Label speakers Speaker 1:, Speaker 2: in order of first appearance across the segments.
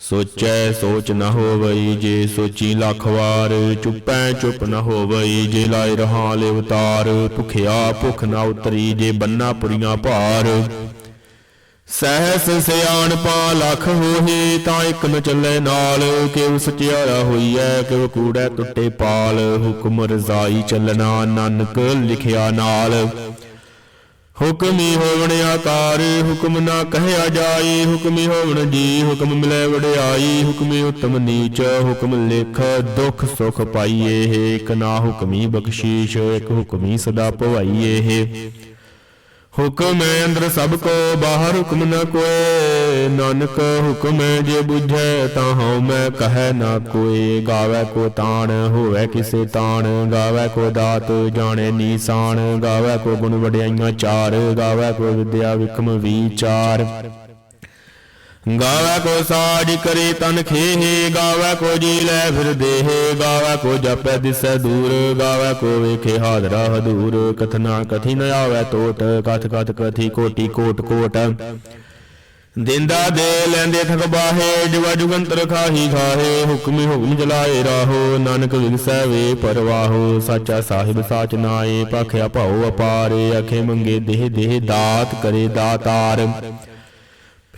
Speaker 1: ਸੋਚੈ ਸੋਚ ਨ ਹੋਵਈ ਜੇ ਸੋਚੀ ਲੱਖ ਵਾਰ, ਚੁੱਪੈ ਚੁੱਪ ਨ ਹੋਵਈ ਜੇ ਲਾਇ ਰਹਾ ਲੈ ਭੁਖਿਆ ਭੁਖ ਨ ਉਤਰੀ ਜੇ ਬੰਨਾ ਪੁਰੀਆਂ ਭਾਰ। ਸਹਿਸ ਸਿਆਣਪਾ ਲੱਖ ਹੋਹੇ, ਤਾਂ ਇੱਕ ਨ ਚੱਲੇ ਨਾਲ ਕਿਵ ਸਚਿਆਰਾ ਹੋਈਐ ਕਿਵ ਕੂੜੈ ਟੁੱਟੇ ਪਾਲ, ਹੁਕਮ ਰਜ਼ਾਈ ਚੱਲਣਾ ਨਾਨਕ ਲਿਖਿਆ ਨਾਲ। ਹੁਕਮੀ ਹੋਵਣ ਆਕਾਰ, ਹੁਕਮ ਨਾ ਕਹਿਆ ਜਾਈ, ਹੁਕਮੀ ਹੋਵਣ ਜੀ, ਹੁਕਮ ਮਿਲੇ ਵਡਿਆਈ, ਹੁਕਮੀ ਉਤਮ ਨੀਚ, ਹੁਕਮ ਲਿਖ, ਦੁਖ ਸੁਖ ਪਾਈਏ ਹੈ, ਇੱਕ ਨਾ ਹੁਕਮੀ ਬਖਸ਼ੀਸ਼, ਇੱਕ ਹੁਕਮੀ ਸਦਾ ਭਵਾਈਏ ਹੈ। ਹੁਕਮ ਹੈ ਅੰਦਰ ਸਭ ਕੋ, ਬਾਹਰ ਹੁਕਮ ਨ ਕੋਏ। ਨਾਨਕ ਹੁਕਮ ਜੇ ਬੁਝੈ ਤਾਂ ਹਉ ਮੈਂ ਕਹੈ ਨਾ ਕੋਏ। ਗਾਵੇ ਕੋ ਤਾਣ, ਹੋਵੇ ਕਿਸੇ ਤਾਣ। ਗਾਵੇ ਕੋ ਦਾਤ, ਜਾਣੇ ਨੀਸਾਨ। ਗਾਵੇ ਕੋ ਗੁਣ ਵਡਿਆਈਆਂ ਚਾਰ। ਗਾਵੇ ਕੋ ਵਿਦਿਆ ਵਿਖਮ ਵਿਚਾਰ। ਗਾਵੇ ਕੋ ਸਾਜ ਕਰੇ ਤਨ ਖੇਹੇ, ਗਾਵੇ ਕੋ ਜੀ ਲੈ ਫਿਰ ਦੇਹ, ਗਾਵੇ ਕੋ ਜਪੈ ਦਿਸੈ ਦੂਰ, ਗਾਵੇ ਕੋ ਵੇਖੇ ਹਾਜ਼ਰਾ ਹਦੂਰ। ਕਥਨਾ ਕਥੀ ਨ ਆਵੇ ਟੋਟ ਕਥ ਕਥ ਕਥੀ ਕੋਟੀ ਕੋਟ ਕੋਟ। ਦਿੰਦਾ ਦੇ ਲੈਂਦੇ ਥਕ ਬਾਹੇ ਜੁਗਾ ਜੁਗੰਤਰ ਖਾਹੀ ਖਾਹੇ, ਹੁਕਮੀ ਹੁਕਮ ਜਲਾਏ ਰਾਹੋ, ਨਾਨਕ ਵਿਗਸੈ ਵੇ ਪਰਵਾਹੋ। ਸਾਚਾ ਸਾਹਿਬ ਸਾਚ ਨਾਏ, ਪਖਿਆ ਭਾਉ ਅਪਾਰੇ ਅਖੇ ਮੰਗੇ ਦੇਹ ਦੇਹ ਦਾਤ ਕਰੇ ਦਾਤਾਰ।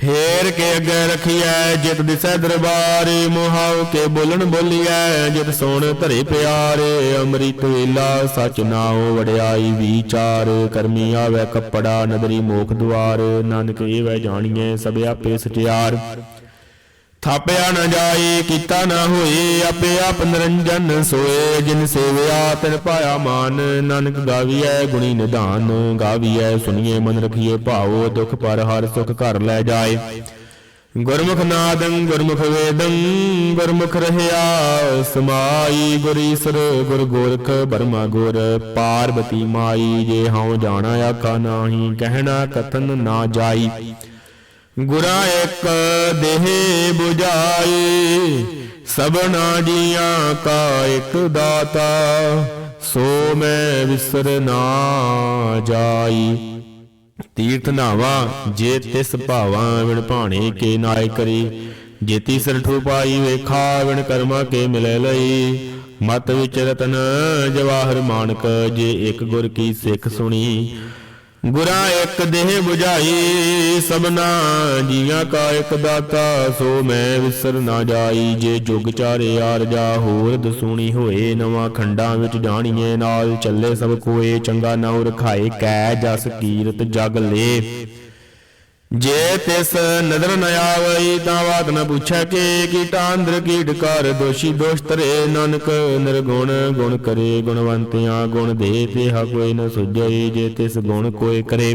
Speaker 1: ਫੇਰ ਕੇ ਅੱਗੇ ਰਖੀਐ ਜਿਤ ਦਿਸੈ ਦਰਬਾਰੇ, ਮੋਹਾਉ ਕੇ ਬੋਲਣ ਬੋਲੀਐ, ਜਿਤ ਸੋਣ ਧਰੇ ਪਿਆਰੇ, ਅੰਮ੍ਰਿਤ ਵੇਲਾ ਸਚ ਨਾਉ ਵਡਿਆਈ ਵਿਚਾਰ, ਕਰਮੀ ਆਵੇ ਕੱਪੜਾ ਨਦਰੀ ਮੋਖ ਦੁਆਰ, ਨਾਨਕ ਏਵੈ ਜਾਣੀਐ ਸਭ ਆਪੇ ਸਚਿਆਰ ਥਾਪਿਆ ਨਾ ਜਾਏ ਕੀਤਾ ਨ ਹੋਏ ਆਪੇ ਆਪ ਨਿਰੰਜਨ ਸੋਏ। ਜਿਨ ਸੇਵਿਆ, ਤਿਨ ਪਾਇਆ ਮਾਨ, ਨਾਨਕ ਗਾਵੀਐ ਗੁਣੀ ਨਿਧਾਨ। ਗਾਵੀਐ ਸੁਣੀਏ ਮਨ ਰਖੀਏ ਭਾਉ, ਦੁਖ ਪਰ ਹਰ ਸੁਖ ਘਰ ਲੈ ਜਾਏ। ਗੁਰਮੁਖ ਨਾਦੰ, ਗੁਰਮੁਖ ਵੇਦੰ, ਗੁਰਮੁਖ ਰਹਿਆ, ਸਮਾਈ ਗੁਰ ਈਸਰ, ਗੁਰ ਗੋਰਖ ਬਰਮਾ ਗੁਰ, ਪਾਰਬਤੀ ਮਾਈ। ਜੇ ਹਉ ਜਾਣਾ, ਆਖਾ ਨਾਹੀ, ਕਹਿਣਾ ਕਥਨ ਨਾ ਜਾਈ। ਗੁਰਾ ਇੱਕ ਦੇਹ 부ਝਾਈ ਸਭਨਾ ਜੀਆਂ ਕਾ ਇੱਕ ਦਾਤਾ, ਸੋ ਮੈਂ ਵਿਸਰ ਨਾ ਜਾਈ। ਤੀਰਥ ਨਾਵਾ, ਜੇ ਤਿਸ ਭਾਵਾਂ ਵਿਣ ਭਾਣੇ ਕੇ ਨਾਇ ਕਰੀ ਜੇਤੀ ਸਰਠੂ ਪਾਈ ਵੇਖਾ ਵਿਣ ਕਰਮਾ ਕੇ ਮਿਲੇ ਲਈ। ਮਤ ਵਿਚ ਰਤਨ ਜਵਾਹਰ ਮਾਨਕ, ਜੇ ਇੱਕ ਗੁਰ ਕੀ ਸਿੱਖ ਸੁਣੀ ਗੁਰਾ ਇੱਕ ਦੇਹ 부ਝਾਈ ਸਭਨਾ ਜੀਆਂ ਕਾ ਇੱਕ ਦਾਤਾ, ਸੋ ਮੈਂ ਵਿਸਰ ਨਾ ਜਾਈ, ਜੇ ਜੁਗ ਚਾਰੇ ਆਰਜਾ ਹੋਰ ਦਸੂਣੀ ਹੋਏ, ਨਵਾਂ ਖੰਡਾਂ ਵਿੱਚ ਜਾਣੀਏ, ਨਾਲ ਚੱਲੇ ਸਭ ਕੋਏ, ਚੰਗਾ ਨਾਉ ਰਖਾਏ ਕੈ ਜਸ ਕੀਰਤ ਜਗ ਲੇ। ਜੇ ਤਿਸ ਨਦਰ ਨ ਆਵਈ ਤਾਂ ਬਾਤ ਨ ਪੁੱਛੈ ਕੇ ਕੀਟਾ ਅੰਦਰ ਕੀਟ ਕਰ ਦੋਸ਼ੀ ਦੋਸ਼ ਤਰੇ ਨਾਨਕ। ਨਿਰਗੁਣ ਗੁਣ ਕਰੇ ਗੁਣਵੰਤਿਆਂ ਗੁਣ ਦੇ ਤੇਹਾ ਕੋਈ ਨ ਸੁਝਈ ਜੇ ਤਿਸ ਗੁਣ ਕੋਈ ਕਰੇ।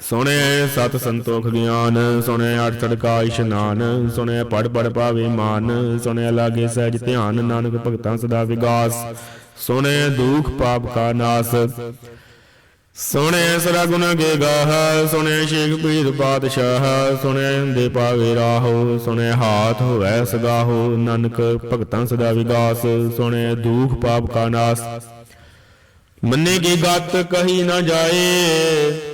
Speaker 1: ਸੁਣੇ ਸਤ ਸੰਤੋਖ ਗਿਆਨ, ਸੁਣੇ ਅਠ ਤੜਕਾ ਇਸ਼ਨਾਨ, ਸੁਣੇ ਪੜ ਪੜ ਪਾਵੇ ਮਾਨ, ਸੁਣੇ ਲਾਗੇ ਸਹਿਜ ਧਿਆਨ, ਨਾਨਕ ਭਗਤਾਂ ਸਦਾ ਵਿਗਾਸ, ਸੁਣੇ ਦੁਖ ਪਾਪ ਕਾ ਨਾਸ, ਸੁਣੇ ਸਰਾ ਗੁਣ ਗੇ ਗਾਹ, ਸੁਣੇ ਸ਼ੇਖ ਪੀਰ ਪਾਤਸ਼ਾਹ, ਸੁਣੇ ਦੇ ਪਾਵੇ ਰਾਹੋ, ਸੁਣੇ ਹਾਥ ਹੋਵੈ ਸਗਾਹੋ, ਨਾਨਕ ਭਗਤਾਂ ਸਦਾ ਵਿਗਾਸ, ਸੁਣੇ ਦੁਖ ਪਾਪ ਕਾ ਨਾਸ। ਮੰਨੇ ਕੀ ਗਤ ਕਹੀ ਨਾ ਜਾਏ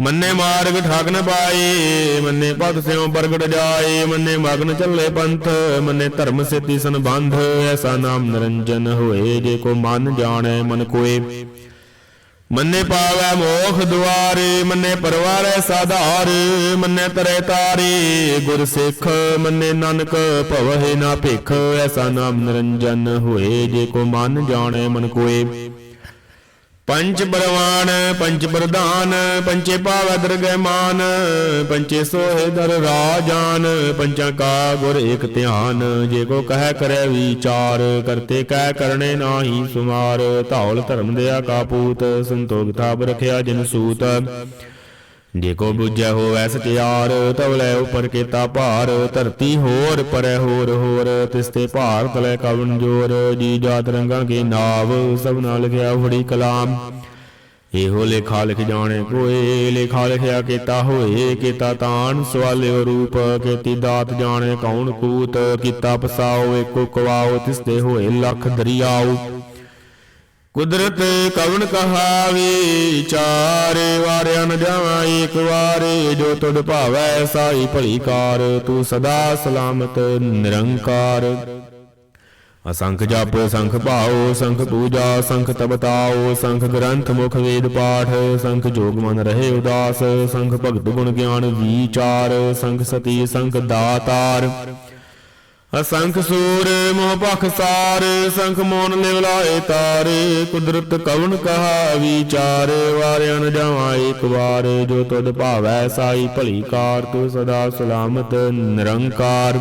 Speaker 1: ਮੰਨੇ ਮਾਰਗ ਠਾਕ ਨ ਪਾਏ, ਮੰਨੇ ਪਦ ਸਿਉ ਪ੍ਰਗਟ ਜਾਏ, ਮੰਨੇ ਮਗਨ ਚੱਲੇ ਪੰਥ, ਮੰਨੇ ਧਰਮ ਸਿੱਧੀ ਸੰਬੰਧ, ਐਸਾ ਨਾਮ ਨਿਰੰਜਨ ਹੋਏ, ਜੇ ਕੋ ਮਨ ਜਾਣੈ ਮਨ ਕੋਏ। ਮੰਨੇ ਪਾਵੈ ਮੋਖ ਦੁਆਰੇ, ਮੰਨੇ ਪਰਵਾਰੈ ਸਾਧਾਰ, ਮੰਨੇ ਤਰੇ ਤਾਰੇ, ਗੁਰ ਸਿੱਖ, ਮੰਨੇ ਨਾਨਕ ਭਵਹਿ ਨਾ ਭਿਖ, ਐਸਾ ਨਾਮ ਨਿਰੰਜਨ ਹੋਏ, ਜੇ ਕੋ ਮਨ ਜਾਣੈ ਮਨ ਕੋਏ। ਪੰਚ ਬਰਵਾਨ ਪੰਚ ਪ੍ਰਧਾਨ ਪੰਚੇ ਪਾਵੈ ਦਰਗਹਿ ਮਾਨ ਪੰਚੇ ਸੋਹੇ ਦਰ ਰਾਜਾਨ ਪੰਚਾਂ ਕਾ ਗੁਰ ਏਕ ਧਿਆਨ। ਜੇ ਕੋ ਕਹਿ ਕਰੈ ਵਿਚਾਰ, ਕਰਤੇ ਕਹਿ ਕਰਨੇ ਨਾਹੀ ਸੁਮਾਰ। ਧੌਲ ਧਰਮ ਦਿਆ ਕਾਪੂਤ ਸੰਤੋਖ ਥਾਪ ਰਖਿਆ ਜਿਨ ਸੂਤ। ਜੇ ਕੋ ਬੁਝੈ ਹੋਵੈ ਸਚਿਆਰ ਤਵਲੇ ਉਪਰ ਕੀਤਾ ਭਾਰ, ਧਰਤੀ ਹੋਰ ਪਰੈ ਹੋਰ ਹੋਰ ਤਿਸਤੇ ਭਾਰ ਤਲੇ ਕਵਨ ਜੋਰ, ਜੀ ਜਾਤ ਰੰਗਾਂ ਕੇ ਨਾਵ, ਸਭ ਲਿਖਿਆ ਫੜੀ ਕਲਾਮ। ਇਹੋ ਲੇਖਾ ਲਿਖ ਜਾਣੇ ਕੋਏ, ਲੇਖਾ ਲਿਖਿਆ ਕੀਤਾ ਹੋਏ, ਕੀਤਾ ਤਾਨ ਸਵਾਲਿਓ ਰੂਪ, ਕੀਤੀ ਦਾਤ ਜਾਣੇ ਕੌਣ ਕੂਤ, ਕੀਤਾ ਪਸਾਓ ਏਕੋ ਕਵਾਓ ਤਿਸਤੇ ਹੋਏ ਲੱਖ ਦਰਿਆਓ। ਕੁਦਰਤ ਕਵਨ ਕਹਾਵੇ, ਚਾਰ ਵਾਰਿਆ ਨ ਜਾਵਾਂ ਏਕ ਵਾਰੇ ਜੋ ਤੁਧ ਭਾਵੈ ਸਾਈ ਭਲੀ ਕਾਰ, ਤੂੰ ਸਦਾ ਸਲਾਮਤ ਨਿਰੰਕਾਰ। ਅਸੰਖ ਜਪ, ਸੰਖ ਭਾਉ, ਸੰਖ ਪੂਜਾ, ਸੰਖ ਤਬਤਾਓ ਸੰਖ ਗ੍ਰੰਥ ਮੁਖ ਵੇਦ ਪਾਠ, ਸੰਖ ਜੋਗ ਮਨ ਰਹੇ ਉਦਾਸ, ਸੰਖ ਭਗਤ ਗੁਣ ਗਿਆਨ ਵਿਚਾਰ, ਸੰਖ ਸਤੀ, ਸੰਖ ਦਾਤਾਰ। ਅਸੰਖ ਸੂਰ, ਮੋਹ ਪਖ ਸਾਰ, ਸੰਖ ਮੋਨ ਲਿਵ ਲਾਏ ਕੁਦਰਤ ਕਵਨ ਕਹਾ ਵਿਚਾਰ ਵਾਰਿਆ ਨ ਜਾਵਾਂ ਏਕ ਵਾਰ, ਜੋ ਤੁਧ ਭਾਵੈ ਸਾਈ ਭਲੀ ਕਾਰ, ਤੂੰ ਸਦਾ ਸਲਾਮਤ ਨਿਰੰਕਾਰ।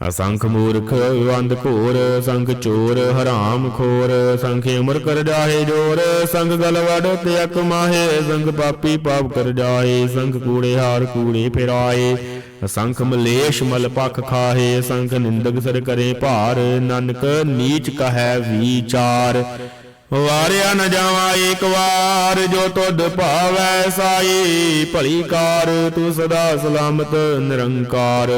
Speaker 1: ਅਸੰਖ ਮੂਰਖ, ਵੰਦ ਘੋਰ, ਸੰਖ ਚੋਰ, ਹਰਾਮ ਖੋਰ, ਸੰਖ ਉਮਰ ਕਰ ਜਾਹੇ ਜੋਰ ਸੰਗ ਗਲ ਵੜ ਤੇ ਅਕ ਮਾਹੇ ਸੰਗ ਪਾਪੀ ਪਾਪ ਕਰ ਜਾਏ ਸੰਗ ਕੂੜੇ ਹਾਰ ਕੂੜੇ ਫਿਰਾਏ। ਅਸੰਖ ਮਲੇਸ਼ ਮਲ ਪਖ ਖਾਹੇ, ਸੰਖ ਨਿੰਦਕ ਸਰ ਕਰੇ ਭਾਰ, ਨਾਨਕ ਨੀਚ ਕਹੈ ਵਿਚਾਰ। ਵਾਰਿਆ ਨ ਜਾਵਾਂ ਏਕ ਵਾਰ, ਜੋ ਤੁਧ ਭਾਵੈ ਸਾਈ, ਭਲੀ ਕਾਰ, ਤੂੰ ਸਦਾ ਸਲਾਮਤ ਨਿਰੰਕਾਰ।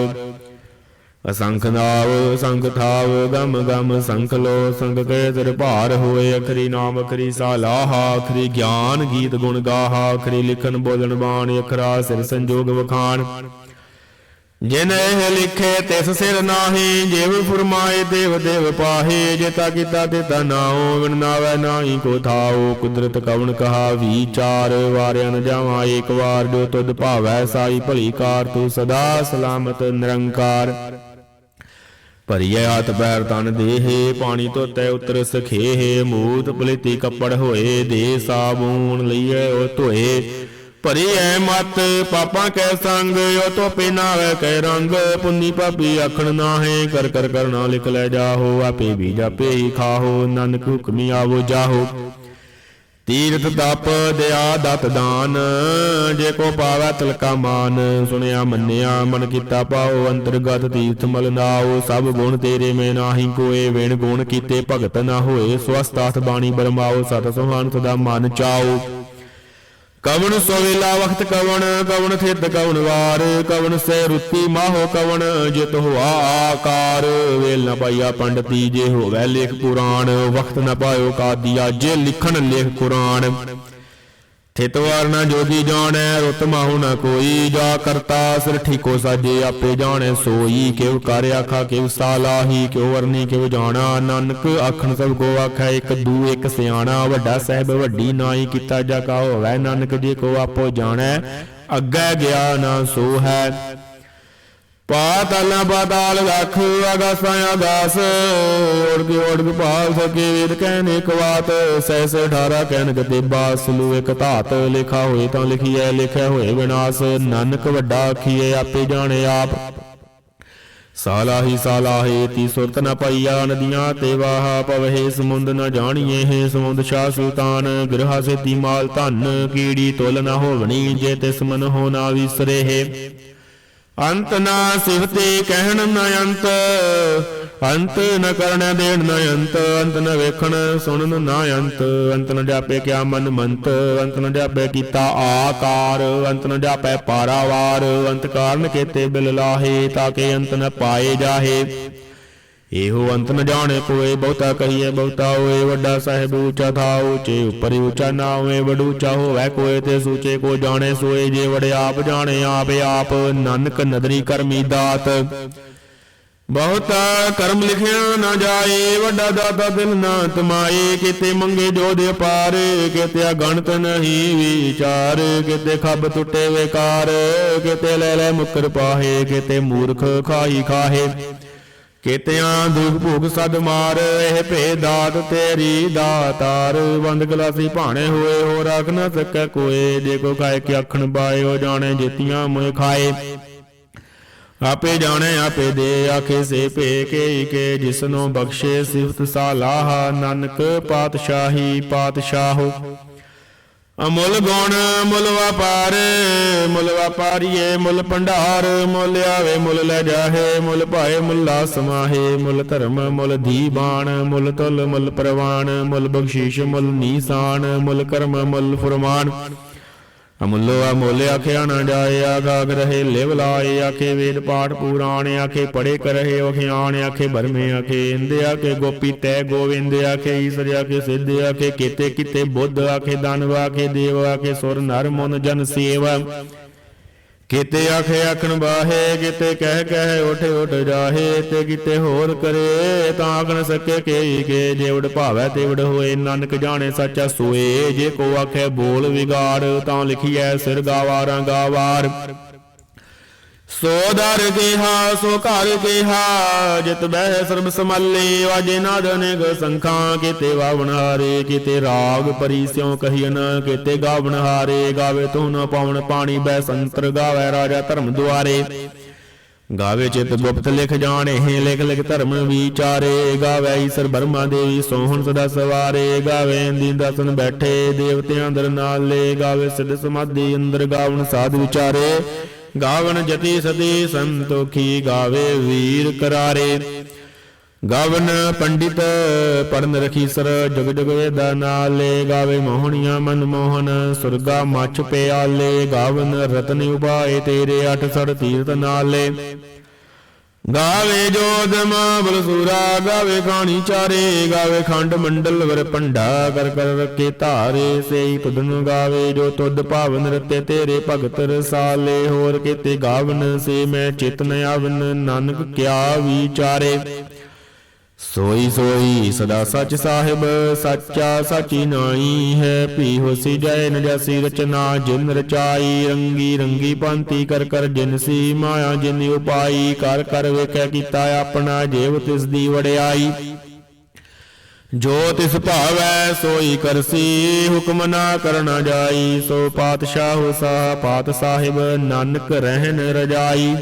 Speaker 1: ਅਸੰਖ ਨਾਵ, ਸੰਖ ਥਾਵ ਗਮ ਗਮ ਸੰਖ ਲੋ ਸੰਗ ਕੇ ਦਰ ਭਾਰ ਹੋਏ, ਅਖਰੀ ਨਾਮ, ਅਖਰੀ ਸਾਲਾਹਾ ਅਖਰੀ ਗਿਆਨ, ਗੀਤ ਗੁਣ ਗਾਹਾ, ਅਖਰੀ ਲਿਖਨ ਬੋਲਣ ਬਾਣ, ਅਖਰਾ ਸਿਰ ਸੰਜੋਗ ਵਖਾਣ। ਜਿਨ ਇਹ ਲਿਖੇ ਤਿਸ ਸਿਰ ਨਾਹੀ, ਜਿਵ ਫਰਮਾਏ ਦੇਵ ਦੇਵ ਪਾਹੇ ਜੇਤਾ ਕੀਤਾ ਤੇ ਨਾਉ ਵਿਣ ਨਾਹੀ ਕੋ ਥਾਉ। ਕੁਦਰਤ ਕਵਣ ਕਹਾ, ਵਿਚਾਰ ਵਾਰਿਆ ਨ ਜਾਵਾਂ, ਏਕ ਵਾਰ ਜੋ ਤੁਧ ਭਾਵੈ ਸਾਈ, ਭਲੀ ਕਾਰ ਤੂੰ ਸਦਾ ਸਲਾਮਤ ਨਿਰੰਕਾਰ। ਭਰੀਏ ਹੱਥ ਪੈਰ ਤਨ ਦੇਹੇ, ਪਾਣੀ ਧੋਤੇ ਉਤਰ ਸਖੇਹੇ, ਮੂਤ ਪਲਿਤੀ ਕੱਪੜ ਹੋਏ, ਦੇ ਸਾਬੂਨ ਲਈਏ ਉਹ ਧੋਏ। ਭਰੀ ਐ ਮਤ, ਪਾਪਾਂ ਕੈ ਸੰਗ, ਉਹ ਤੋ ਪਿਨਾਵੇ ਕੈ ਰੰਗ। ਪੁੰਨੀ ਪਾਪੀ ਆਖਣ ਨਾਹੇ, ਕਰ ਕਰ ਕਰਨਾ ਲਿਖ ਲੈ ਜਾਹੋ, ਆਪੇ ਵੀ ਜਾਪੇ ਹੀ ਖਾਹੋ, ਨਾਨਕ ਹੁਕਮੀ ਆਵੋ ਜਾਹੋ। ਤੀਰਥ ਤਪ ਦਿਆ ਦਤ ਦਾਨ, ਜੇ ਕੋ ਪਾਵੈ ਤਿਲਕਾ ਮਾਨ। ਸੁਣਿਆ ਮੰਨਿਆ, ਮਨ ਕੀਤਾ ਪਾਉ ਅੰਤਰਗਤ ਤੀਰਥ ਮਲ ਨਾਉ ਸਭ ਗੁਣ ਤੇਰੇ ਮੈਂ ਨਾਹੀ ਕੋਏ, ਵੇਣ ਗੁਣ ਕੀਤੇ ਭਗਤ ਨਾ ਹੋਏ। ਸਵਸਤਾਥ ਬਾਣੀ ਬਰਮਾਓ, ਸਤ ਸੁਹਾਨ ਸਦਾ ਮਨ ਚਾਓ। ਕਵਣ ਸੋਵੇਲਾ ਵਖਤ ਕਵਣ ਕਵਣ ਥਿਤ ਕਵਣ ਵਾਰ, ਕਵਣ ਸੈ ਰੁੱਤੀ ਮਾਹੋ ਕਵਣ, ਜਿਤ ਹੋਆ ਆਕਾਰ। ਵੇਲ ਨ ਪਾਈਆ ਪੰਡਤੀ ਜੇ ਹੋਵੇ ਲੇਖ ਪੁਰਾਣ, ਵਖਤ ਨ ਪਾਇਓ ਕਾਦੀਆ ਜੇ ਲਿਖਣ ਲੇਖ ਕੁਰਾਨ ਥਿਤ ਵਾਰ ਨ ਜੋਗੀ ਜਾਣੈ, ਰੁੱਤ ਮਾਹੂ ਨ ਕੋਈ। ਜਾ ਕਰਤਾ ਸਿਰ ਠੀਕੋ ਸਾਜੇ, ਆਪੇ ਜਾਣੈ ਸੋਈ। ਕਿਵ ਕਰ ਆਖਾ ਕਿਵ ਸਾਲਾਹੀ ਕਿਉ ਵਰਨੀ ਕਿਵ ਜਾਣਾ। ਨਾਨਕ ਆਖਣ ਸਭ ਕੋ ਆਖੈ, ਇੱਕ ਦੂ, ਇੱਕ ਸਿਆਣਾ। ਵੱਡਾ ਸਾਹਿਬ, ਵੱਡੀ ਨਾਈ, ਕੀਤਾ ਜਾ ਕਾ ਹੋਵੈ। ਨਾਨਕ ਜੇ ਕੋ ਆਪੋ ਜਾਣੈ, ਅੱਗੇ ਗਿਆ ਨਾ ਸੋ ਹੈ ਪਾਤਾਲਾਂ ਪਾਤਾਲ ਲਖ ਆਗਾਸਾਂ ਆਗਾਸ ਉੜ ਕੇ ਉੜ ਕੇ ਭਾਲ ਸਕੇ ਵੇਦ ਕਹਿਨ ਇੱਕ ਬਾਤ ਸਹਿਸ 18 ਕਹਿਨ ਗਤੇ ਬਾਸ। ਲੂ ਇੱਕ ਧਾਤ ਲਿਖਾ ਹੋਏ ਤਾਂ ਲਿਖੀਐ, ਲਿਖਿਆ ਹੋਏ ਵਿਨਾਸ਼। ਨਾਨਕ ਵੱਡਾ ਆਖੀਏ ਆਪੇ ਜਾਣੇ ਆਪ। ਸਾਲਾਹੀ ਸਾਲਾਹੇ ਤੀ ਸੁਰਤ ਨ ਪਾਈਆ ਨਦੀਆਂ ਤੇ ਵਾਹ ਪਵਹਿ ਸਮੁੰਦ ਨ ਜਾਣੀਏ ਹੈ ਸਮੁੰਦ ਸ਼ਾਹ ਸੁਲਤਾਨ। ਗ੍ਰਹਾ ਸੇਤੀ ਮਾਲ ਧਨ, ਕੀੜੀ ਤੁਲ ਨ ਹੋਵਣੀ, ਜੇ ਤਿਸ ਮਨ ਹੋ ਨਾ ਵਿਸਰੇ ਹੈ। ਅੰਤ ਨਾ ਸਿਵਤੇ ਕਹਿਣ ਨ ਅੰਤ ਅੰਤ ਨ ਕਰਨ ਦੇਣ ਨ ਅੰਤ ਅੰਤ ਨ ਵੇਖਣ ਸੁਣਨ ਨ ਅੰਤ ਅੰਤ ਨ ਜਾਪੇ ਕਿਆ ਮਨ ਮੰਤ, ਅੰਤ ਨ ਜਾਪੇ ਕੀਤਾ ਆਕਾਰ, ਅੰਤ ਨ ਜਾਪੇ ਪਾਰਾਵਾਰ, ਅੰਤ ਕਾਰਨ ਕੇਤੇ ਬਿਲ ਲਾਹੇ, ਤਾਂ ਕਿ ਅੰਤ ਨ ਪਾਏ ਜਾਹੇ। ਇਹੋ ਅੰਤ ਨ ਜਾਣੇ ਕੋਏ ਬਹੁਤਾ ਕਹੀਏ, ਬਹੁਤਾ ਹੋਏ, ਵੱਡਾ ਸਾਹਿਬ ਉੱਚਾ ਥਾ ਉੱਚੇ, ਉੱਪਰ ਉੱਚਾ ਨਾ ਹੋਏ ਵਡੂ ਹੋਵੇ ਕੋਏ ਤੇ ਸੂਚੇ ਕੋ ਜਾਣੇ, ਸੋਏ ਜੇ ਵੜੇ ਆਪ ਜਾਣੇ, ਆਪ ਆਪ, ਨਾਨਕ ਨਦਰੀ ਕਰਮੀ ਦਾਤ। ਬਹੁਤਾ ਕਰਮ ਲਿਖਿਆ ਨਾ ਜਾਏ, ਵੱਡਾ ਦਾਤਾ ਦਿਲ ਨਾ ਤਮਾਏ, ਕਿਤੇ ਮੰਗੇ ਜੋ ਦੇ ਪਾਰ, ਕਿਤੇ ਅਗਣਤ ਨਹੀਂ ਵਿਚਾਰ, ਕਿਤੇ ਖੱਬ ਟੁੱਟੇ ਵੇਕਾਰ, ਕਿਤੇ ਲੈ ਲੈ ਮੁਕਰ ਪਾਹੇ, ਕਿਤੇ ਮੂਰਖ ਖਾਈ ਖਾਹੇ। ਕਿਤਿਆਂ ਦੁਖ ਭੋਗ ਸਦ ਮਾਰ, ਇਹ ਭੇ ਦਾਤ ਤੇਰੀ ਦਾਤਾਰ। ਬੰਦ ਗਲਾਸੀ ਭਾਣੇ ਹੋਏ ਹੋ ਰੱਖ ਨਾ ਸਕੈ ਕੋਏ। ਜੇ ਕੋ ਕਾਇ ਕਿ ਅੱਖਣ ਬਾਏ ਜਾਣੇ ਜੇਤੀਆਂ ਮੋਏ ਖਾਏ। ਆਪੇ ਜਾਣੇ, ਆਪੇ ਦੇ, ਆਖੇ ਸੇ ਭੇ ਕੇ ਕੇ, ਜਿਸਨੋ ਬਖਸ਼ੇ ਸਿਫਤ ਸਾਲਾਹ। ਨਾਨਕ ਪਾਤਸ਼ਾਹੀ ਪਾਤਸ਼ਾਹੋ। ਅਮੁੱਲ ਗੁਣ, ਮੁੱਲ ਵਪਾਰ, ਮੁੱਲ ਵਪਾਰੀਏ, ਮੁੱਲ ਭੰਡਾਰ, ਮੁੱਲ ਆਵੇ, ਮੁੱਲ ਲੈ ਜਾਹੇ, ਮੁੱਲ ਭਾਏ, ਮੁੱਲਾ ਸਮਾਹੇ ਮੁੱਲ ਧਰਮ, ਮੁੱਲ ਦੀਬਾਨ, ਮੁੱਲ ਤੁਲ, ਮੁੱਲ ਪ੍ਰਵਾਨ, ਮੁੱਲ ਬਖਸ਼ੀਸ਼, ਮੁੱਲ ਨੀਸਾਨ, ਮੁੱਲ ਕਰਮ, ਮੁੱਲ ਫਰਮਾਨ। ਅਮੁੱਲੋ ਅਮੁੱਲ ਆਖਿਆ ਨਾ ਜਾਏ ਆਗਾਗ ਰਹੇ, ਲਿਵ ਲਾਏ ਆਖੇ, ਵੇਦ ਪਾਠ ਪੁਰਾਣ ਆਖੇ ਪੜੇ ਕਰਹਿ ਅਖਿਆਨ ਆਖੇ, ਬਰਮੇ ਆਖੇ, ਇੰਦ ਆਖੇ, ਗੋਪੀ ਤੈ ਗੋਵਿੰਦ ਆਖੇ, ਈਸ਼ਰ ਆਖੇ, ਸਿੱਧ ਆਖੇ, ਕੀਤੇ ਕੀਤੇ ਬੁੱਧ ਆਖੇ, ਦਾਨਵ ਆਖੇ, ਦੇਵ ਆਖੇ, ਸੁਰ ਨਰ, ਮਨ, ਜਨ, ਸੇਵਾ ਕਿਤੇ ਆਖੇ ਆਖਣ ਬਾਹੇ, ਕਿਤੇ ਕਹਿ ਕਹਿ ਉਠ ਉਠ ਜਾਹੇ, ਤੇ ਕੀਤੇ ਹੋਰ ਕਰੇ, ਤਾਂ ਆਖਣ ਸਕੇ ਕੇ ਕੇ ਜੇਵੜ ਭਾਵੈ ਤੇਵੜ ਹੋਏ, ਨਾਨਕ ਜਾਣੇ ਸੱਚਾ ਸੋਏ, ਜੇ ਕੋ ਆਖੇ ਬੋਲ ਵਿਗਾੜ, ਤਾਂ ਲਿਖੀਐ ਸਿਰ ਗਾਵਾਰਾਂ ਗਾਵਾਰ ਸੋ ਦਰ ਕਿਹਾ ਸੋ ਘਰ ਕਿਹਾ ਜਿਤ ਬਹਿ ਸਰਬ ਸਮਾਲੇ ਵਾਜੇ ਨਾਦ ਅਨੇਕ ਸੰਖਾਂ, ਕਿਤੇ ਵਾਵਣ ਹਾਰੇ, ਕਿਤੇ ਰਾਗ ਪਰੀ ਸਿਉ ਕਹੀਨ, ਕਿਤੇ ਗਾਵਣ ਹਾਰੇ, ਗਾਵੇ ਤੂੰ ਨ ਪਾਵਣ ਪਾਣੀ ਬੈ ਸੰਤਰ ਗਾਵੇ ਰਾਜਾ ਧਰਮ ਦੁਆਰੇ। ਗਾਵੇ ਚਿਤ ਗੁਪਤ ਲਿਖ ਜਾਣੇ ਹੈ ਲਿਖ ਲਿਖ ਧਰਮ ਵਿਚਾਰੇ, ਗਾਵੇ ਈਸ਼ਰ ਬਰਮਾ ਦੇਵੀ ਸੋਹਣ ਸਦਾ ਸਵਾਰੇ, ਗਾਵੇ ਦੀ ਦਸਨ ਬੈਠੇ ਦੇਵਤਿਆਂ ਅੰਦਰ ਨਾਲੇ, ਗਾਵੇ ਸਿੱਧ ਸਮਾਧੀ ਅੰਦਰ ਗਾਵਣ ਸਾਧ ਵਿਚਾਰੇ। ਗਾਵਨ ਜਤੀ ਸਦੀ ਸੰਤੋਖੀ ਗਾਵੇ ਵੀਰ ਕਰਾਰੇ। ਗਾਵਨ ਪੰਡਿਤ ਪੜਨ ਰਖੀ ਸਰ, ਜਗ ਜਗ ਵੇਦਾ ਨਾਲੇ। ਗਾਵੇ ਮੋਹਣੀਆਂ ਮਨ ਮੋਹਨ, ਸੁਰਗਾ ਮਛ ਪਿਆਲੇ। ਗਾਵਨ ਰਤਨ ਉਪਾਏ ਤੇਰੇ ਅਠ ਸੜ ਤੀਰਤ ਨਾਲੇ। ਗਾਵੇ ਜੋਦਮ ਬਲਸੂਰਾ ਗਾਵੇ ਖਾਣੀ ਚਾਰੇ, ਗਾਵੇ ਖੰਡ ਮੰਡਲ ਵਰ ਪੰਡਾ ਕਰ ਕਰ ਰਕੇ ਧਾਰੇ, ਸੇਈ ਤੁਧਨ ਗਾਵੇ ਜੋ ਤੁਧ ਭਾਵਨ ਰਤੇ ਤੇਰੇ ਭਗਤ ਰਸਾਲੇ, ਹੋਰ ਕੀਤੇ ਗਾਵਨ ਸੇ ਮੈਂ ਚਿਤ ਨ ਆਵਨ, ਨਾਨਕ ਕਿਆ ਵਿਚਾਰੇ। ਸੋਈ ਸੋਈ ਸਦਾ ਸੱਚ ਸਾਹਿਬ, ਸੱਚਾ ਸਾਚੀ ਨਾਈ ਹੈ। ਭੀ ਹੋਸੀ ਜੈ ਨ ਰਚਨਾ, ਜਿਨ ਰਚਾਈ ਰੰਗੀ ਰੰਗੀ ਪੰਤੀ ਕਰ ਕਰ ਜਿਨਸੀ ਮਾਇਆ, ਜਿਨ ਉਪਾਈ ਕਰ ਕਰ ਵੇਖੈ ਕੀਤਾ ਆਪਣਾ ਜੀਵ ਤਿਸ ਦੀ ਵੜਿਆਈ ਜੋ ਤਿਸ ਭਾਵੈ ਸੋਈ ਕਰਸੀ ਹੁਕਮ ਨਾ ਕਰਨਾ ਜਾਈ। ਸੋ ਪਾਤਸ਼ਾਹ ਸਾ ਪਾਤ ਸਾਹਿਬ, ਨਾਨਕ ਰਹਿਨ ਰਜਾਈ।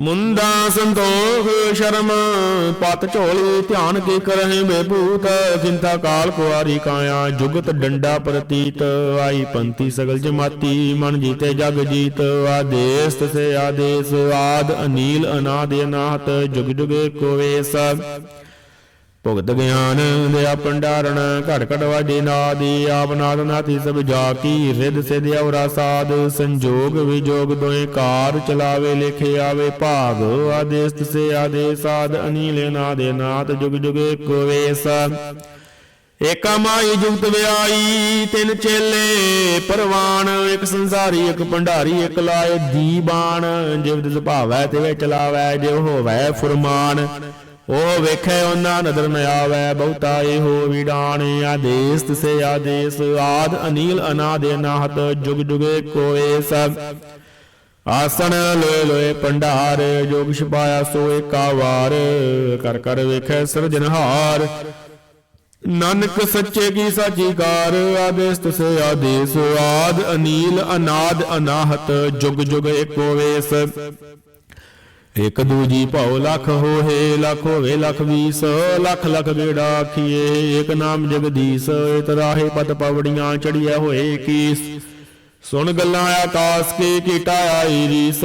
Speaker 1: ਮੁੰਦਾ ਸੰਤੋਖ, ਸ਼ਰਮ, ਪਤ ਝੋਲੀ, ਧਿਆਨ ਕੇ ਕਰਹਿ ਬੇਭੂਤ ਚਿੰਤਾ ਕਾਲ ਕੁਆਰੀ ਕਾਇਆ, ਜੁਗਤ ਡੰਡਾ ਪ੍ਰਤੀਤ, ਆਈ ਪੰਤੀ ਸਗਲ ਜਮਾਤੀ, ਮਨ ਜੀਤੇ ਜਗ ਜੀਤ, ਆਦੇਸ ਤਸੇ ਆਦੇਸ, ਆਦ ਅਨੀਲ ਅਨਾਦ ਅਨਾਹਤ, ਜੁਗ ਜੁਗੇ ਕੋਵੇਸ ਭੁਗਤ ਗਿਆਨ ਦਿਆ ਪੰਡਾਰਣ ਘਟ ਘੜ ਵਾਜੇ ਨਾਦੀ ਆਪ ਨਾਦ ਨਾਤੀ ਸਭ ਜਾ ਕੀ ਰਿਦ ਸਿਧ ਔਰਾ ਸਾਧ, ਸੰਜੋਗ ਵਿਜੋਗ ਦੋਏ ਕਾਰ ਚਲਾਵੇ, ਲਿਖੇ ਆਵੇ ਭਾਗ ਆਦੇਸ ਤਸੇ ਆਦੇਸ ਆਦ ਅਨੀਲ ਨਾਦੇ ਨਾਤ ਜੁਗ ਜੁਗੇ ਕੋ ਵੇਸ। ਏਕਾ ਮਾਈ ਜੁਗਤ ਵਿਆਈ, ਤਿੰਨ ਚੇਲੇ ਪਰਵਾਨ ਇੱਕ ਸੰਸਾਰੀ, ਇੱਕ ਭੰਡਾਰੀ, ਇੱਕ ਲਾਏ ਦੀਬਾਨ, ਜਿਵ ਦਿਸ ਭਾਵੈ ਤੇ ਵਿੱਚ ਲਾਵੈ ਜਿਵ ਹੋਵੈ ਫੁਰਮਾਨ। ਉਹ ਵੇਖੇ ਉਹਨਾਂ ਨਦਰ ਨ ਆਵੈ, ਬਹੁਤਾ ਇਹੋ ਵਿਡਾਣ ਆਦੇਸ ਤਸੇ ਆਦੇਸ ਆਦ ਅਨੀਲ ਅਨਾਦ ਅਨਾਹਤ ਜੁਗ ਜੁਗੇ ਕੋਏ ਸਭ। ਆਸਣ ਲੋਏ ਲੋਏ ਪੰਡਾਰ, ਜੋਗ ਛਪਾਇਆ ਸੋ ਏਕਾ ਵਾਰ ਕਰ ਕਰ ਵੇਖੈ ਸਿਰਜਨਹਾਰ ਨਾਨਕ ਸੱਚੇ ਕੀ ਸਾਚੀ ਕਾਰ ਆਦੇਸ ਤਸੇ ਆਦੇਸ ਆਦ ਅਨੀਲ ਅਨਾਦ ਅਨਾਹਤ, ਜੁਗ ਜੁਗ ਏਕੋ ਵੇਸ ਇਕ ਦੂਜੀ ਭਉ ਲਖ ਹੋਏ, ਲਖ ਹੋਵੇ, ਲਖ ਵੀਸ, ਲਖ ਲਖ ਗੇੜਾ ਆਖੀਏ, ਇਕ ਨਾਮ ਜਗਦੀਸ਼, ਇਤ ਰਾਹੇ ਪਤ ਪਵੜੀਆਂ ਚੜੀਐ ਹੋਏ ਕੀਸ। ਸੁਣ ਗੱਲਾਂ ਆਕਾਸ ਕੇ ਕੀਟਾ ਆਈ ਰੀਸ,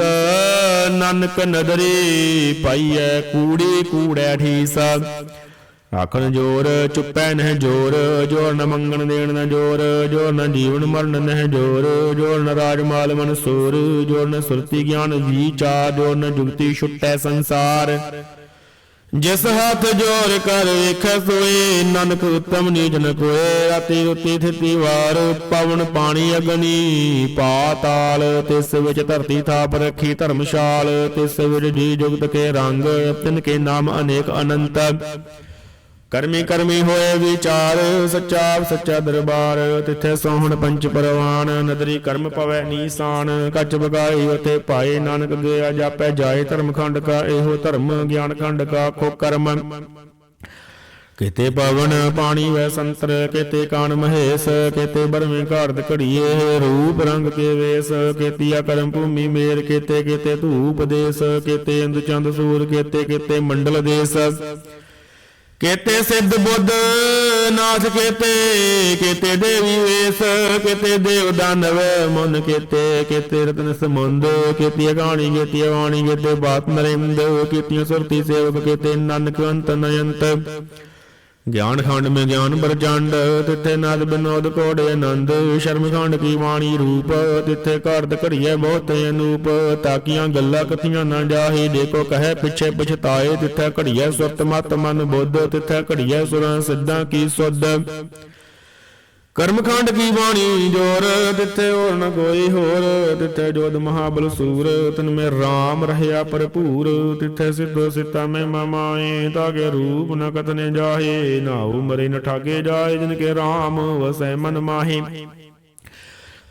Speaker 1: ਨਾਨਕ ਨਦਰੀ ਪਾਈਐ ਕੂੜੀ ਕੂੜੈ ਠੀਸ। ਆਖਣ ਜੋਰ, ਚੁੱਪੈ ਨਹਿ ਜੋਰ ਜੋਰ ਨ ਮੰਗਣ ਦੇਣ ਨ ਜੋਰ ਜੋਰ ਨ ਜੀਵਨ ਮਰਨ ਨਹਿ ਜੋਰ ਜੋਰ ਨ ਰਾਜ ਮਾਲ ਮਨ ਜੋਰ ਨ ਸੁਰਤੀ ਗਿਆਨ ਵਿਚਾਰ, ਜੋਰ ਨ ਜੁਗਤੀ ਛੁਟੈ ਸੰਸਾਰ। ਜਿਸ ਹੱਥ ਜੋਰ ਕਰ ਵੇਖੈ ਸੋਏ, ਨਾਨਕ ਉਤਮ ਨੀਚ ਕੋਏ, ਰਾਤੀ ਰੁਤੀ ਥਿਤੀ ਵਾਰ, ਪਵਨ ਪਾਣੀ ਅਗਨੀ ਪਾਤਾਲ ਤਿਸ ਵਿੱਚ ਧਰਤੀ ਥਾਪ ਰੱਖੀ ਧਰਮਸ਼ਾਲ, ਤਿਸ ਵਿੱਚ ਜੀ ਜੁਗਤ ਕੇ ਰੰਗ, ਤਿਨ ਕੇ ਨਾਮ ਅਨੇਕ ਅਨੰਤ। ਕਰਮੀ ਕਰਮੀ ਹੋਏ ਵਿਚਾਰ, ਸੱਚਾ ਸੱਚਾ ਦਰਬਾਰ, ਤਿੱਥੇ ਸੋਹਣ ਪੰਚ ਪਰਵਾਨ, ਨਦਰੀ ਕਰਮ ਪਵੈ ਨੀਸਾਨ, ਕੱਚ ਬਗਾਈ ਉਤੇ ਪਾਏ ਨਾਨਕ ਗਿਆ ਜਾਪੈ, ਜਾਏ ਧਰਮ ਖੰਡ ਕਾ ਇਹੋ ਧਰਮ, ਗਿਆਨ ਖੰਡ ਕਾ ਖੋ ਕਰਮ। ਕਿਤੇ ਪਵਨ ਪਾਣੀ ਵੈ ਸੰਤਰ, ਕਿਤੇ ਕਾਨ ਮਹੇਸ਼, ਕਿਤੇ ਬਰਵੇਂ ਘਾੜਤ ਘੜੀਏ, ਰੂਪ ਰੰਗ ਕੇ ਵੇਸ, ਕੀਤੀਆ ਕਰਮ ਭੂਮੀ ਮੇਰ, ਕਿਤੇ ਕਿਤੇ ਧੂਪ ਦੇਸ, ਕਿਤੇ ਇੰਦ ਚੰਦ ਸੂਰ, ਕਿਤੇ ਕਿਤੇ ਮੰਡਲ ਦੇਸ। ਕੇਤੇ ਸਿੱਧ ਬੁੱਧ ਨਾਥ ਕੇਤੇ ਕੇਤੇ ਦੇਵੀ ਵੇਸ, ਕੇਤੇ ਦੇਵ ਦਾਨਵ, ਮਨ ਕੇਤੇ ਕੇਤੇ ਰਤਨ ਸਮੁੰਦ ਕੇਤੀ ਅਗਾਣੀ ਕੇਤੀ ਅਵਾਣੀ ਕੇਤੇ ਬਾਤ ਨਰਿੰਦ, ਕੇਤੀਆਂ ਸੁਰਤੀ ਸੇਵਕ, ਕੇਤੇ ਨਾਨਕ ਅੰਤ ਨਯੰਤ। ਗਿਆਨ ਖੰਡ ਮੇ ਗਿਆਨ ਬਰਜੰਡ, ਤਿੱਥੇ ਨਦ ਬਿਨੋਦ ਕੋੜੇ ਆਨੰਦ, ਸ਼ਰਮ ਖੰਡ ਕੀ ਬਾਣੀ ਰੂਪ, ਤਿੱਥੇ ਘਰਦ ਘੜੀਏ ਬਹੁਤ ਅਨੂਪ, ਤਾਕੀਆਂ ਗੱਲਾਂ ਕਥੀਆਂ ਨਾ ਜਾਹੀ, ਦੇਖੋ ਕਹੇ ਪਿੱਛੇ ਪਛਤਾਏ, ਤਿੱਥੇ ਘੜੀਏ ਸੁਰਤ ਮਤ ਮਨ ਬੁੱਧ, ਤਿੱਥੇ ਘੜੀਏ ਸੁਰਾਂ ਸਿੱਧਾਂ ਕੀ ਸੁਧ। ਕਰਮਖੰਡ ਕੀ ਬਾਣੀ ਜੋਰ ਤਿੱਥੇ ਹੋਰ ਨ ਕੋਈ ਹੋਰ ਤਿੱਥੇ ਜੋਦ ਮਹਾਬਲ ਸੂਰ ਤਨ ਮੇ RAM ਰਹਿਆ ਭਰਪੂਰ, ਤਿੱਥੇ ਸਿੱਧੋ ਸਿੱਤਾ ਮੈਂ ਮਮਾਏ ਤਾਗੇ ਰੂਪ ਨ ਕਤਨੇ ਜਾਹੇ ਨਾ ਮਰੇ ਨ ਠਾਗੇ ਜਾਏ, ਜਿਨ ਕੇ RAM ਵਸੈ ਮਨ ਮਾਹੀ।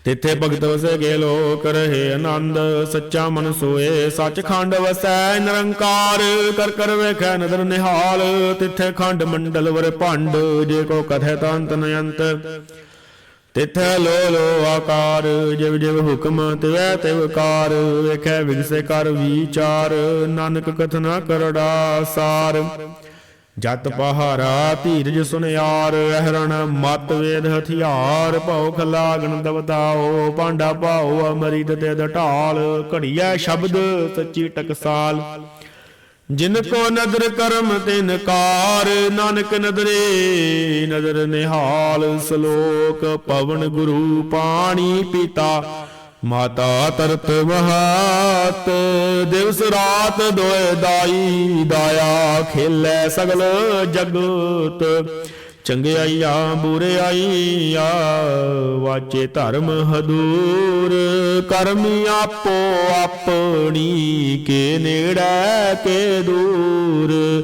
Speaker 1: ਤਿੱਥੇ ਭਗਤ ਵਸੈ ਗੇ ਲੋਕ ਰਹੇ ਆਨੰਦ, ਸੱਚਾ ਮਨ ਸੋਏ, ਸੱਚਖੰਡ ਵਸੈ ਨਿਰੰਕਾਰ, ਕਰ ਕਰ ਵੇਖੈ ਨਦਰ ਨਿਹਾਲ, ਤਿੱਥੇ ਖੰਡ ਮੰਡਲ ਵਰ ਭੰਡ, ਜੇ ਕੋ ਕਥੈ ਤੰਤ ਨਯੰਤ। ਤਿੱਥੈ ਲੋ ਲੋ ਆਕਾਰ, ਜਿਵ ਜਿਵ ਹੁਕਮ ਤਿਵੈ ਤਿਵ ਕਾਰ, ਵੇਖੈ ਵਿਗਸੇ ਕਰ ਵਿਚਾਰ, ਨਾਨਕ ਕਥਨਾ ਕਰੜਾ ਸਾਰ। ਜਤ ਪਹਾਰਾ ਧੀਰਜ ਸੁਨਿਆਰ, ਅਹਰਣ ਮਤ ਵੇਦ ਹਥਿਆਰ, ਭਉ ਖਲਾਗਣ ਦਵਤਾਓ ਪਾਂਡਾ ਭਾਉ ਅਮਰਿਤ ਤੇ ਦਟਾਲ, ਘੜੀਐ ਸ਼ਬਦ ਸੱਚੀ ਟਕਸਾਲ। ਜਿਨ ਕੋ ਨਦਰ ਕਰਮ ਤਿਨ ਕਾਰ, ਨਾਨਕ ਨਦਰੇ ਨਦਰ ਨਿਹਾਲ, ਸ਼ਲੋਕ ਪਵਨ ਗੁਰੂ ਪਾਣੀ ਪੀਤਾ। ਮਾਤਾ ਤਰਤ ਮਹਾਤ, ਦਿਵਸ ਰਾਤ ਦੋਇ ਦਾਈ ਦਾਇਆ, ਖੇਲੇ ਸਗਲ ਜਗਤ। ਚੰਗਿਆਈਆ ਬੁਰਿਆਈਆ ਵਾਚੇ ਧਰਮ ਹਦੂਰ। ਕਰਮੀ ਆਪੋ ਆਪਣੀ, ਕੇ ਨੇੜੇ, ਕੇ ਦੂਰ।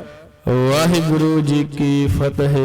Speaker 1: ਵਾਹਿਗੁਰੂ ਜੀ ਕੀ ਫਤਿਹ।